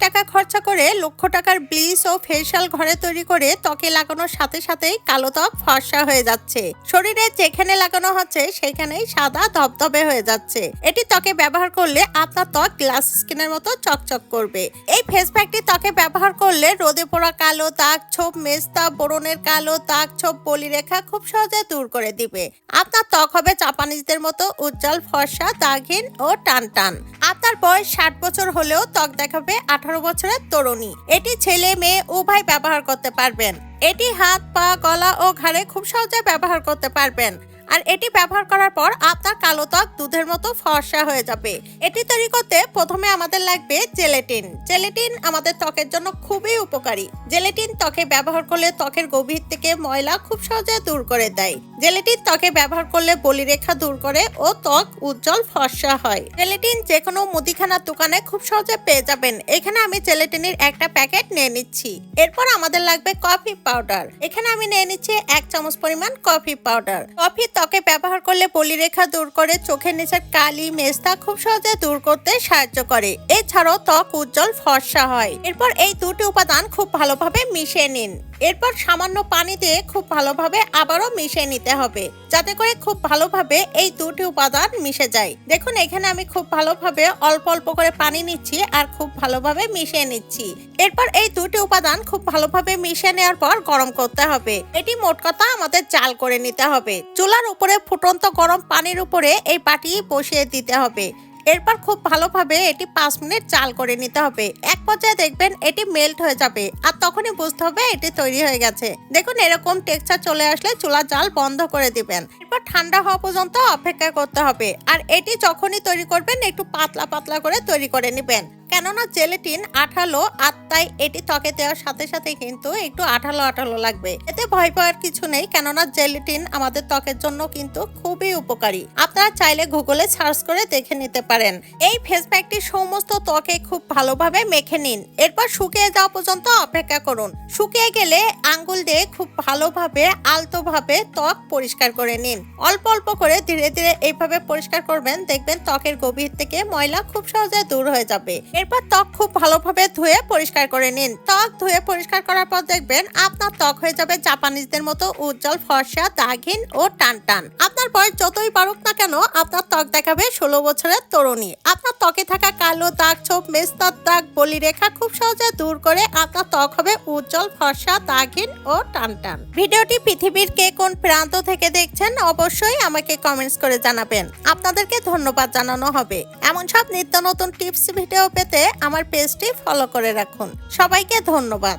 টাকা লক্ষ টাকার ব্লিচ ও ফেসিয়াল ঘরে তৈরি করে ত্বকে লাগানোর সাথে সাথেই কালো ত্বক ফর্সা হয়ে যাচ্ছে। শরীরে যেখানে লাগানো হচ্ছে, সেখানেই সাদা ধবধবে হয়ে যাচ্ছে। এটি ত্বকে ব্যবহার করলে আপনার ত্বক গ্লাস স্কিনের মতো চকচক করবে। এই ফেস প্যাকটি ত্বকে ব্যবহার করলে রোদে পোড়া কালো দাগ, ছোপ মেস্তা বোরনের কালো দাগ, ছোপ বলিরেখা খুব সহজে দূর করে দিবে। আপনার ত্বক হবে চাপানিজদের মতো উজ্জ্বল, ফর্সা, দাগহীন ও টান টান আপনার বয়স ষাট বছর হলেও ত্বক দেখাবে আঠারো বছরের তরুণী। এটি ছেলে, মেয়ে উভয় ব্যবহার করতে পারবেন। এটি হাত, পা, গলা ও ঘাড়ে খুব সহজে ব্যবহার করতে পারবেন। আর এটি ব্যবহার করার পর আপনার কালো ত্বক দুধের মতো ফর্সা হয়ে যাবে। এটি তৈরি করতে প্রথমে আমাদের লাগবে জেলেটিন। জেলেটিন আমাদের ত্বকের জন্য খুবই উপকারী। জেলেটিন ত্বকে ব্যবহার করলে ত্বকের গভীর থেকে ময়লা খুব সহজে দূর করে দেয়। জেলেটিন ত্বকে ব্যবহার করলে বলিরেখা দূর করে ও ত্বক উজ্জ্বল ফর্সা হয়। জেলেটিন যে কোনো মুদিখানার দোকানে খুব সহজে পেয়ে যাবেন। এখানে আমি জেলেটিনের একটা প্যাকেট নিয়ে নিচ্ছি। এরপর আমাদের লাগবে কফি পাউডার। এখানে আমি নিয়ে নিচ্ছি এক চামচ পরিমাণ কফি পাউডার। কফি ত্বকে ব্যবহার করলে পলিরেখা দূর করে চোখের নিচের কালি মেস্তা খুব সহজে দূর করতে সাহায্য করে। এছাড়াও ত্বক উজ্জ্বল, ফর্সা হয়। এরপর এই দুটি উপাদান খুব ভালোভাবে মিশিয়ে নিন। এরপর সামান্য পানি দিয়ে খুব ভালোভাবে আবারও মিশিয়ে নিতে হবে, যাতে করে খুব ভালোভাবে এই দুটি উপাদান মিশে যায়। দেখুন, এখানে আমি খুব ভালোভাবে অল্প অল্প করে পানি নিচ্ছি আর খুব ভালোভাবে মিশিয়ে নিচ্ছি। এরপর এই দুটি উপাদান খুব ভালোভাবে মিশিয়ে নেওয়ার পর গরম করতে হবে। এটি মোট কথা আমাদের চাল করে নিতে হবে। চুলার উপরে ফুটন্ত গরম পানির উপরে এই পাটি বসিয়ে দিতে হবে। এরপর খুব ভালোভাবে এটি পাঁচ মিনিট চাল করে নিতে হবে। এক পর্যায়ে দেখবেন এটি মেল্ট হয়ে যাবে আর তখনই বুঝতে হবে এটি তৈরি হয়ে গেছে। দেখুন এরকম টেক্সচার চলে আসলে চুলা জাল বন্ধ করে দিবেন। এরপর ঠান্ডা হওয়া পর্যন্ত অপেক্ষা করতে হবে। আর এটি যখনই তৈরি করবেন একটু পাতলা পাতলা করে তৈরি করে নেবেন। কেননা জেলেটিন আঠালো তাই এটি ত্বকে দেওয়ার সাথে সাথে কিন্তু একটু আঠালো আঠালো লাগবে। এতে ভয় পাওয়ার কিছু নেই, কেননা জেলেটিন আমাদের ত্বকের জন্য কিন্তু খুবই উপকারী। আপনারা চাইলে গুগলে সার্চ করে দেখে নিতে পারেন। এই ফেস প্যাকটি সমস্ত ত্বকে খুব ভালোভাবে মেখে নিন। এরপর শুকিয়ে যাওয়া পর্যন্ত অপেক্ষা করুন। শুকিয়ে গেলে আঙ্গুল দিয়ে খুব ভালোভাবে আলতোভাবে ত্বক পরিষ্কার করে নিন। অল্প অল্প করে ধীরে ধীরে এইভাবে পরিষ্কার করবেন, দেখবেন ত্বকের গভীর থেকে ময়লা খুব সহজে দূর হয়ে যাবে। এরপর ত্বক খুব ভালোভাবে ধুয়ে পরিষ্কার করে নিন। ত্বক ধুয়ে পরিষ্কার করার পর দেখবেন আপনার ত্বক হয়ে যাবে জাপানিজদের মতো উজ্জ্বল, ফর্সা, দাগহীন ও টান টান আপনার বয়স যতই বাড়ুক না কেন, আপনার ত্বক দেখাবে ষোলো বছরের তরুণী। আপনার ত্বকে থাকা কালো দাগ, ছোপ, মেস্তার দাগ বলি রেখা খুব সহজে দূর করে আপনার ত্বক হবে উজ্জ্বল, ফর্সা, দাগহীন ও টান টান ভিডিওটি পৃথিবীর কে কোন প্রান্ত থেকে দেখছেন অবশ্যই আমাকে কমেন্টস করে জানাবেন। আপনাদেরকে ধন্যবাদ জানানো হবে। এমন সব নিত্য নতুন টিপস ভিডিও পেতে আমার পেজটি ফলো করে রাখুন। সবাইকে ধন্যবাদ।